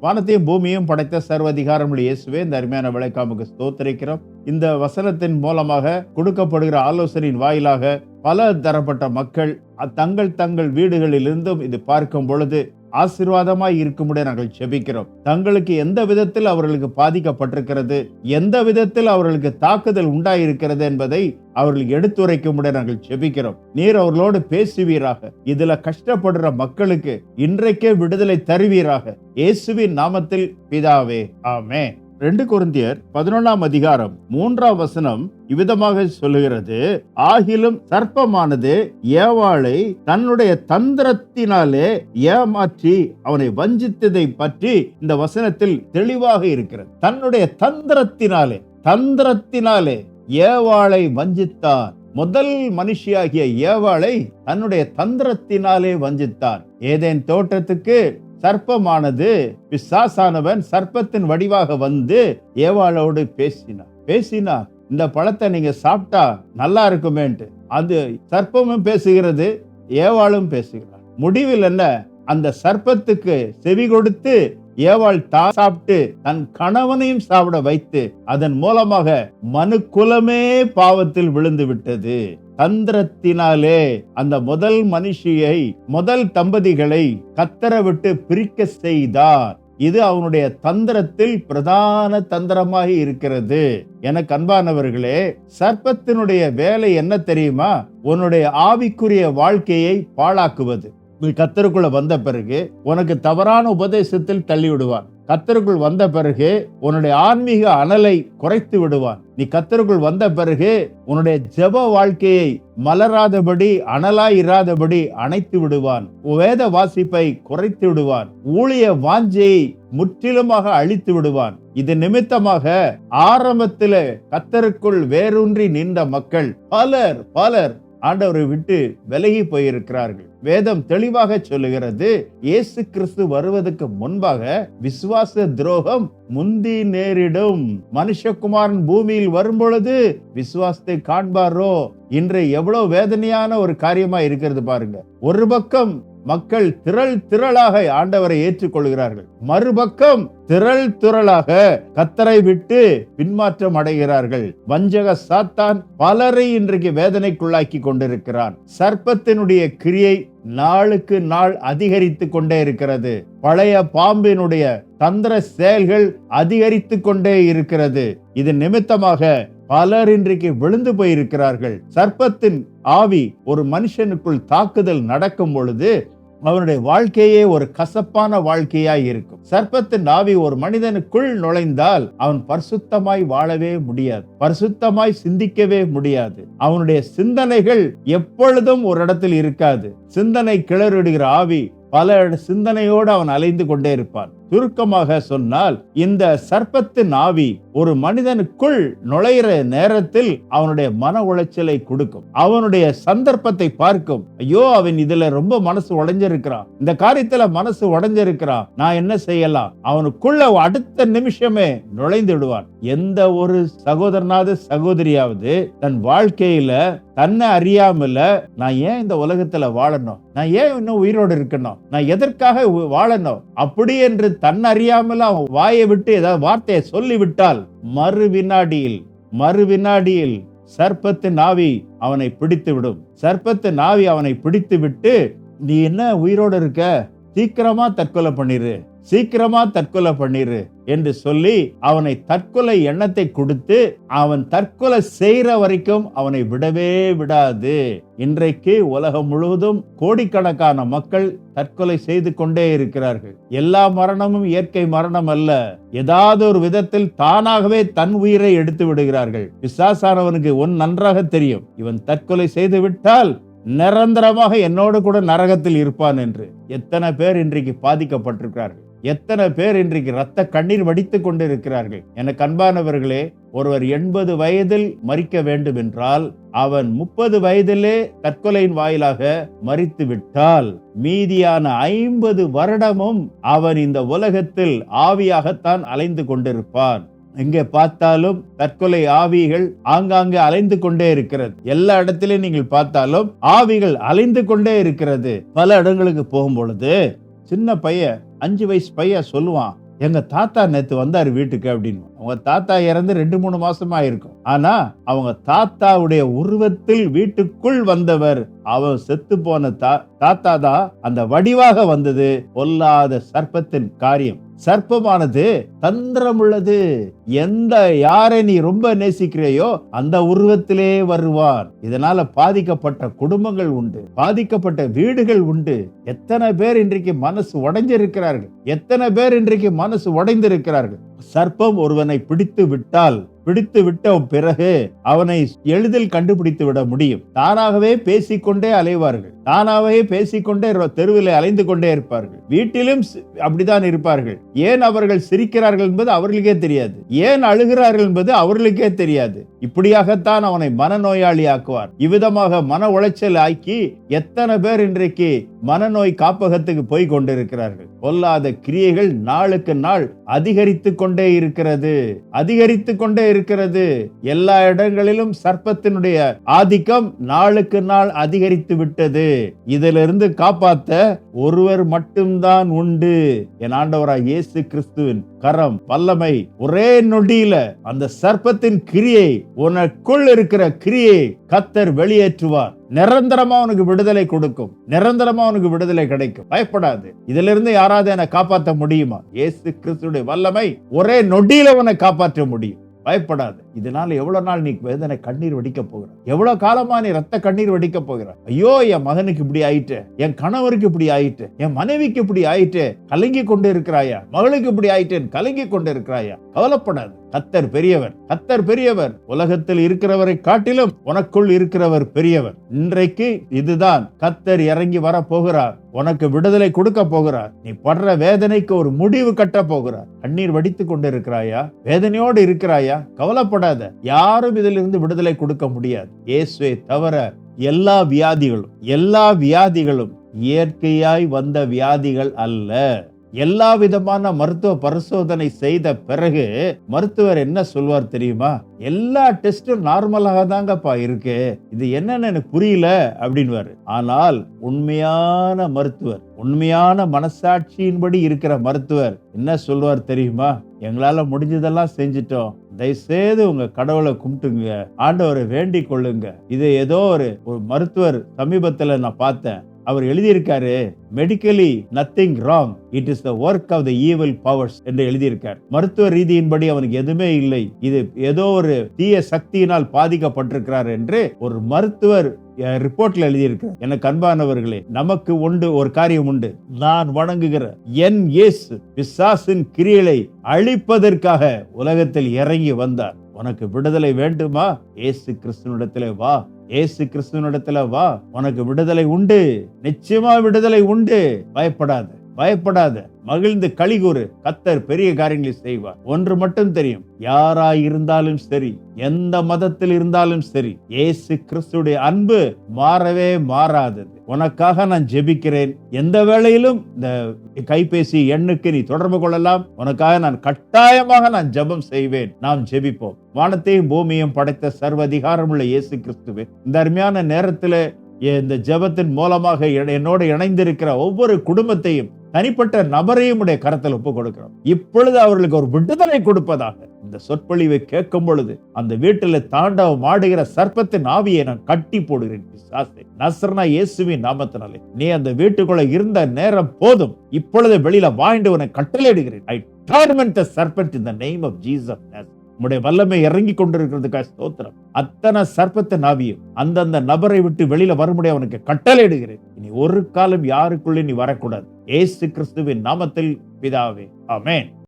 வானத்தையும் பூமியும் படைத்த சர்வதிகாரமுள்ள இயேசுவே இந்த அருமையான விளைக்காமுக்கு ஸ்தோத்திரிக்கிறோம். இந்த வசனத்தின் மூலமாக கொடுக்கப்படுகிற ஆலோசனையின் வாயிலாக பல தரப்பட்ட மக்கள் தங்கள் தங்கள் வீடுகளிலிருந்தும் இது பார்க்கும் பொழுது ஆசீர்வாதமாய் இருக்கும்படி நாங்கள் செபிக்கிறோம் தங்களுக்கு எந்த விதத்தில் அவர்களுக்கு பாதிக்கப்பட்டிருக்கிறது எந்த விதத்தில் அவர்களுக்கு தாக்குதல் உண்டாயிருக்கிறது என்பதை அவர்கள் எடுத்துரைக்கும்படி நாங்கள் செபிக்கிறோம் நீர் அவர்களோடு பேசுவீராக. இதுல கஷ்டப்படுற மக்களுக்கு இன்றைக்கே விடுதலை தருவீராக. இயேசுவின் நாமத்தில் பிதாவே ஆமே ரெண்டு குருந்தியர் பதினொன்றாம் அதிகாரம் மூன்றாம் வசனம் இவ்விதமாக சொல்லுகிறது. ஆகிலும் சர்ப்பமானது ஏவாளை தன்னுடைய தந்திரத்தினாலே ஏமாற்றி அவனை வஞ்சித்ததை பற்றி இந்த வசனத்தில் தெளிவாக இருக்கிறது. தன்னுடைய தந்திரத்தினாலே தந்திரத்தினாலே ஏவாளை வஞ்சித்தான் முதல் மனுஷியாகிய ஏவாளை தன்னுடைய தந்திரத்தினாலே வஞ்சித்தான் ஏதேன் தோட்டத்துக்கு சர்ப்பமானது. பிசாசானவன் சர்ப்பத்தின் வடிவாக வந்து ஏவாளோடு பேசினார். பேசினார். இந்த பழத்தை நீங்க சாப்பிட்டா நல்லா இருக்குமேன்ட்டு. அது சர்ப்பமும் பேசுகிறது ஏவாளும் பேசுகிறார். முடிவில் என்ன? அந்த சர்ப்பத்துக்கு செவி கொடுத்து ஏவாள் தா சாப்பிட்டு தன் கணவனையும் சாப்பிட வைத்து அதன் மூலமாக மனு குலமே பாவத்தில் விழுந்து விட்டது. தந்திரத்தினாலே அந்த முதல் மனுஷியை முதல் தம்பதிகளை கத்தர விட்டு பிரிக்க செய்தார். இது அவனுடைய தந்திரத்தில் பிரதான தந்திரமாக இருக்கிறது. எனக்கு அன்பானவர்களே சர்ப்பத்தினுடைய வேலை என்ன தெரியுமா? உன்னுடைய ஆவிக்குரிய வாழ்க்கையை பாழாக்குவது. நீ கத்தருக்குள்ள வந்த பிறகு உனக்கு தவறான உபதேசத்தில் தள்ளிவிடுவான். கத்தருக்குள் வந்த பிறகு உன்னுடைய ஆன்மீக அனலை குறைத்து விடுவான். நீ கத்தருக்குள் வந்த பிறகு உன்னுடைய ஜெப வாழ்க்கையை மலராதபடி அனலாய் இராதபடி அணைத்து விடுவான். வேத வாசிப்பை குறைத்து விடுவான். ஊழிய வாஞ்சையை முற்றிலுமாக அழித்து விடுவான். இது நிமித்தமாக ஆரம்பத்தில் கத்தருக்குள் வேரூன்றி நின்ற மக்கள் பலர் பலர் ஆண்டவரை விட்டு விலகி போயிருக்கிறார்கள். வேதம் தெளிவாக சொல்லுகிறது இயேசு கிறிஸ்து வருவதற்கு முன்பாக விசுவாச துரோகம் முந்தி நேரிடும். மனுஷகுமாரன் பூமியில் வரும்பொழுது விசுவாசத்தை காண்பாரோ? இன்று எவ்வளவு வேதனையான ஒரு காரியமா இருக்கிறது பாருங்க. ஒரு பக்கம் மக்கள் திரள் திரளாக ஆண்டவரை ஏற்றுக்கொள்கிறார்கள். மறுபக்கம் திரள் திரளாக கத்தரை விட்டு பின்மாற்றம் அடைகிறார்கள். வஞ்சக சாத்தான் பலரை இன்றைக்கு வேதனைக்குள்ளாக்கி கொண்டிருக்கிறான். சர்ப்பத்தினுடைய கிரியை நாளுக்கு நாள் அதிகரித்து கொண்டே இருக்கிறது. பழைய பாம்பினுடைய தந்திர செயல்கள் அதிகரித்து கொண்டே இருக்கிறது. இது நிமித்தமாக பலர் இன்றைக்கு விழுந்து போயிருக்கிறார்கள். சர்ப்பத்தின் ஆவி ஒரு மனுஷனுக்குள் தாக்குதல் நடக்கும் பொழுது அவனுடைய வாழ்க்கையே ஒரு கசப்பான வாழ்க்கையாய் இருக்கும். சர்ப்பத்தின் ஆவி ஒரு மனிதனுக்குள் நுழைந்தால் அவன் பரிசுத்தமாய் வாழவே முடியாது. பரிசுத்தமாய் சிந்திக்கவே முடியாது. அவனுடைய சிந்தனைகள் எப்பொழுதும் ஒரு இடத்தில் இருக்காது. சிந்தனை கிளறிடுகிற ஆவி பல சிந்தனையோடு அவன் அலைந்து கொண்டே இருப்பான். சுருக்கமாக சொன்னால் இந்த சர்ப்பத்தின் ஆவி ஒரு மனிதனுக்குள் நுழையிற நேரத்தில் அவனுடைய மன உளைச்சலை கொடுக்கும். அவனுடைய சந்தர்ப்பத்தை பார்க்கும். ஐயோ அவன் இதுல ரொம்ப மனசு உடைஞ்சிருக்கிறான். இந்த காரியத்துல மனசு உடைஞ்சிருக்கிறான். நான் என்ன செய்யலாம்? அவனுக்குள்ள அடுத்த நிமிஷமே நுழைந்து விடுவான். எந்த ஒரு சகோதரனாவது சகோதரியாவது தன் வாழ்க்கையில தன்னை அறியாமல நான் ஏன் இந்த உலகத்துல வாழணும்? நான் ஏன் இன்னும் உயிரோடு இருக்கணும்? நான் எதற்காக வாழணும்? அப்படி என்று தன்னறியாமல் அவன் வாயை விட்டு ஏதாவது வார்த்தையை சொல்லிவிட்டால் மறு வினாடியில் மறு வினாடியில் சர்ப்பத்தின் ஆவி அவனை பிடித்து விடும் சர்ப்பத்தின் ஆவி அவனை பிடித்து விட்டு நீ என்ன உயிரோடு இருக்க? சீக்கிரமா தற்கொலை பண்ணிரு சீக்கிரமா தற்கொலை பண்ணிரு என்று சொல்லி அவனை தற்கொலை எண்ணத்தை கொடுத்து அவன் தற்கொலை செய்யற வரைக்கும் அவனை விடவே விடாது. இன்றைக்கு உலகம் முழுவதும் கோடிக்கணக்கான மக்கள் தற்கொலை செய்து கொண்டே இருக்கிறார்கள். எல்லா மரணமும் இயற்கை மரணம் அல்ல. ஏதாவது ஒரு விதத்தில் தானாகவே தன் உயிரை எடுத்து விடுகிறார்கள். விசாசானவனுக்கு ஒன் நன்றாக தெரியும். இவன் தற்கொலை செய்து விட்டால் நிரந்தரமாக என்னோடு கூட நரகத்தில் இருப்பான் என்று எத்தனை பேர் இன்றைக்கு பாதிக்கப்பட்டிருக்கிறார்கள்? எத்தனை பேர் இன்றைக்கு ரத்த கண்ணீர் வடித்துக் கொண்டிருக்கிறார்கள்? என கண்பானவர்களே ஒருவர் எண்பது வயதில் மறிக்க வேண்டும் என்றால் அவன் முப்பது வயதிலே தற்கொலையின் வாயிலாக மறித்து விட்டால் மீதியான ஐம்பது வருடமும் அவன் இந்த உலகத்தில் ஆவியாகத்தான் அலைந்து கொண்டிருப்பான். எங்கே பார்த்தாலும் தற்கொலை ஆவிகள் ஆங்காங்கே அலைந்து கொண்டே இருக்கிறது. எல்லா இடத்திலையும் நீங்கள் பார்த்தாலும் ஆவிகள் அலைந்து கொண்டே இருக்கிறது. பல இடங்களுக்கு போகும் பொழுது சின்ன பையன் அஞ்சு வயசு பையன் சொல்லுவான் எங்க தாத்தா நேத்து வந்தாரு வீட்டுக்கு அப்படின்னு. அவங்க தாத்தா இறந்து ரெண்டு மூணு மாசமா இருக்கும் ஆனா அவங்க தாத்தாவுடைய உருவத்தில் வீட்டுக்குள் வந்தவர் அவன் செத்து போன தா தாத்தா தான் அந்த வடிவாக வந்தது. பொல்லாத சர்ப்பத்தின் காரியம். சர்ப்பமானது தந்திரம் உள்ளது எந்த யாரை நீ ரொம்ப நேசிக்கிறையோ அந்த உருவத்திலே வருவான் இதனால பாதிக்கப்பட்ட குடும்பங்கள் உண்டு. பாதிக்கப்பட்ட வீடுகள் உண்டு. எத்தனை பேர் இன்றைக்கு மனசு உடைஞ்சிருக்கிறார்கள்? எத்தனை பேர் இன்றைக்கு மனசு உடைந்திருக்கிறார்கள்? சர்ப்பம் ஒருவனை பிடித்து விட்டால் பிடித்து விட்ட பிறகு அவனை எளிதில் கண்டுபிடித்து விட முடியும். தானாகவே பேசிக்கொண்டே அலைவார்கள். தானாகவே பேசிக்கொண்டே தெருவில் அலைந்து கொண்டே இருப்பார்கள். வீட்டிலும் அப்படித்தான் அப்படிதான் இருப்பார்கள். ஏன் அவர்கள் சிரிக்கிறார்கள் என்பது அவர்களுக்கே தெரியாது. ஏன் அழுகிறார்கள் என்பது அவர்களுக்கே தெரியாது. இப்படியாகத்தான் அவனை மனநோயாளி ஆக்குவார் இவ்விதமாக மன உளைச்சல் ஆக்கி எத்தனை பேர் இன்றைக்கு மனநோய் காப்பகத்துக்கு போய் கொண்டிருக்கிறார்கள்? பொல்லாத கிரியைகள் நாளுக்கு நாள் அதிகரித்து கொண்டே இருக்கிறது. அதிகரித்து கொண்டே இருக்கிறது. எல்லா இடங்களிலும் சர்ப்பத்தினுடைய ஆதிக்கம் நாளுக்கு நாள் அதிகரித்து விட்டது. இதிலிருந்து காப்பாத்த ஒருவர் மட்டும்தான் உண்டு. என் ஆண்டவராய் இயேசு கிறிஸ்துவின் கரம் வல்லமை ஒரே நொடியில அந்த சர்ப்பத்தின் கிரியை உனக்குள் இருக்கிற கிரியை கத்தர் வெளியேற்றுவார். நிரந்தரமா உனக்கு விடுதலை கொடுக்கும். நிரந்தரமா உனக்கு விடுதலை கிடைக்கும். பயப்படாது. இதுல இருந்து யாராவது என்னை காப்பாற்ற முடியுமா? இயேசு கிறிஸ்துடைய வல்லமை ஒரே நொடியில உன்னை காப்பாற்ற முடியும். பயப்படாது. இதனால எவ்வளவு நாள் நீ வேதனை கண்ணீர் வடிக்க போகிற எவ்வளவு காலமா நீ ரத்த கண்ணீர் வடிக்க போகிற ஐயோ என் மகனுக்கு இப்படி ஆயிட்டு என் கணவருக்கு இப்படி ஆயிட்டு என் மனைவிக்கு இப்படி ஆயிட்டு கலங்கி கொண்டு இருக்கிறாயா? மகளுக்கு இப்படி ஆயிட்டேன் கலங்கி கொண்டு இருக்கிறாயா? கவலைப்படாது. கத்தர் பெரியவர் கத்தர் பெரியவர். உலகத்தில் இருக்கிறவரை காட்டிலும் உனக்குள் இருக்கிறவர் பெரியவர். இன்றைக்கு இதுதான். கத்தர் இறங்கி வர போகிறார். உனக்கு விடுதலை கொடுக்க போகிறார். நீ படுற வேதனைக்கு ஒரு முடிவு கட்ட போகிறார். கண்ணீர் வடித்துக் கொண்டு இருக்கிறாயா வேதனையோடு இருக்கிறாயா? கவலைப்படாத யாரும் இதிலிருந்து விடுதலை கொடுக்க முடியாது. இயேசுவை தவிர எல்லா வியாதிகளும் எல்லா வியாதிகளும் இயற்கையாய் வந்த வியாதிகள் அல்ல. எல்லா விதமான மருத்துவ பரிசோதனை செய்த பிறகு மருத்துவர் என்ன சொல்வார் தெரியுமா? எல்லா டெஸ்டும் நார்மலாக தாங்கப்பா இருக்கு இது என்னன்னு எனக்கு புரியல அப்படின்வாரு ஆனால் உண்மையான மருத்துவர் உண்மையான மனசாட்சியின்படி இருக்கிற மருத்துவர் என்ன சொல்வார் தெரியுமா? எங்களால முடிஞ்சதெல்லாம் செஞ்சிட்டோம். தயவுசெய்து உங்க கடவுளை கும்பிட்டுங்க. ஆண்டவரை வேண்டிக் கொள்ளுங்க. இது ஏதோ ஒரு ஒரு மருத்துவர் சமீபத்தில் நான் பார்த்தேன். அவர் எழுதியிருக்காரு medically nothing wrong it is the work of the evil powers என்று எழுதியிருக்கார். மருத்துவ ரீதியின்படி அவனுக்கு எதுவுமே இல்லை. இது ஏதோ ஒரு தீய சக்தியினால் பாதிக்கப்பட்டிருக்கிறார் என்று ஒரு மருத்துவர் ரிப்போர்ட்ல எழுதியிருக்கிறார் எனக்கு அன்பானவர்களே நமக்கு உண்டு ஒரு காரியம் உண்டு. நான் வணங்குகிற என் இயேசு பிசாசின் கிரியலை அழிப்பதற்காக உலகத்தில் இறங்கி வந்தார். உனக்கு விடுதலை வேண்டுமா? ஏசு கிறிஸ்துவனிடத்திலே வா. இயேசு கிறிஸ்துவனிடத்துல வா உனக்கு விடுதலை உண்டு. நிச்சயமா விடுதலை உண்டு. பயப்படாத பயப்படாத. மகிழ்ந்து களிகூறு கத்தர் பெரிய காரியங்களை செய்வார். ஒன்று மட்டும் தெரியும். யாராய் இருந்தாலும் சரி எந்த மதத்தில் இருந்தாலும் சரி இயேசு கிறிஸ்துடைய அன்பு மாறவே மாறாதது. உனக்காக நான் ஜெபிக்கிறேன். எந்த வேளையிலும் இந்த கைபேசி எண்ணுக்கு நீ தொடர்பு கொள்ளலாம். உனக்காக நான் கட்டாயமாக நான் ஜெபம் செய்வேன். நாம் ஜெபிப்போம். வானத்தையும் பூமியும் படைத்த சர்வ அதிகாரமுள்ள இயேசு கிறிஸ்துவே இந்த அருமையான நேரத்தில் இந்த ஜெபத்தின் மூலமாக என்னோடு இணைந்திருக்கிற ஒவ்வொரு குடும்பத்தையும் தனிப்பட்ட நபரையும் உடைய கரத்தில் ஒப்பு கொடுக்கிறோம். இப்பொழுது அவர்களுக்கு ஒரு விடுதலை கொடுப்பதாக. இந்த சொற்பொழிவை கேட்கும் பொழுது அந்த வீட்டில் தாண்டவம் ஆடுகிற சர்ப்பத்தின் ஆவியை நான் கட்டி போடுகிறேன் பிசாசே. நசரனா இயேசுவின் நாமத்தினாலே. நீ அந்த வீட்டுக்குள்ள இருந்த நேரம் போதும். இப்பொழுது வெளியில வாய்ண்டு உன்னை கட்டளையிடுகிறேன். I torment the serpent in the name of Jesus உம்முடைய வல்லமை இறங்கி கொண்டிருக்கிறதுக்காக ஸ்தோத்திரம். அத்தனை சர்ப்பத்தை நாவியும் அந்தந்த நபரை விட்டு வெளியில வரும்படி அவனுக்கு கட்டளையிடுகிறேன். இனி ஒரு காலம் யாருக்குள்ளே நீ வரக்கூடாது. ஏசு கிறிஸ்துவின் நாமத்தில் பிதாவே. ஆமேன்.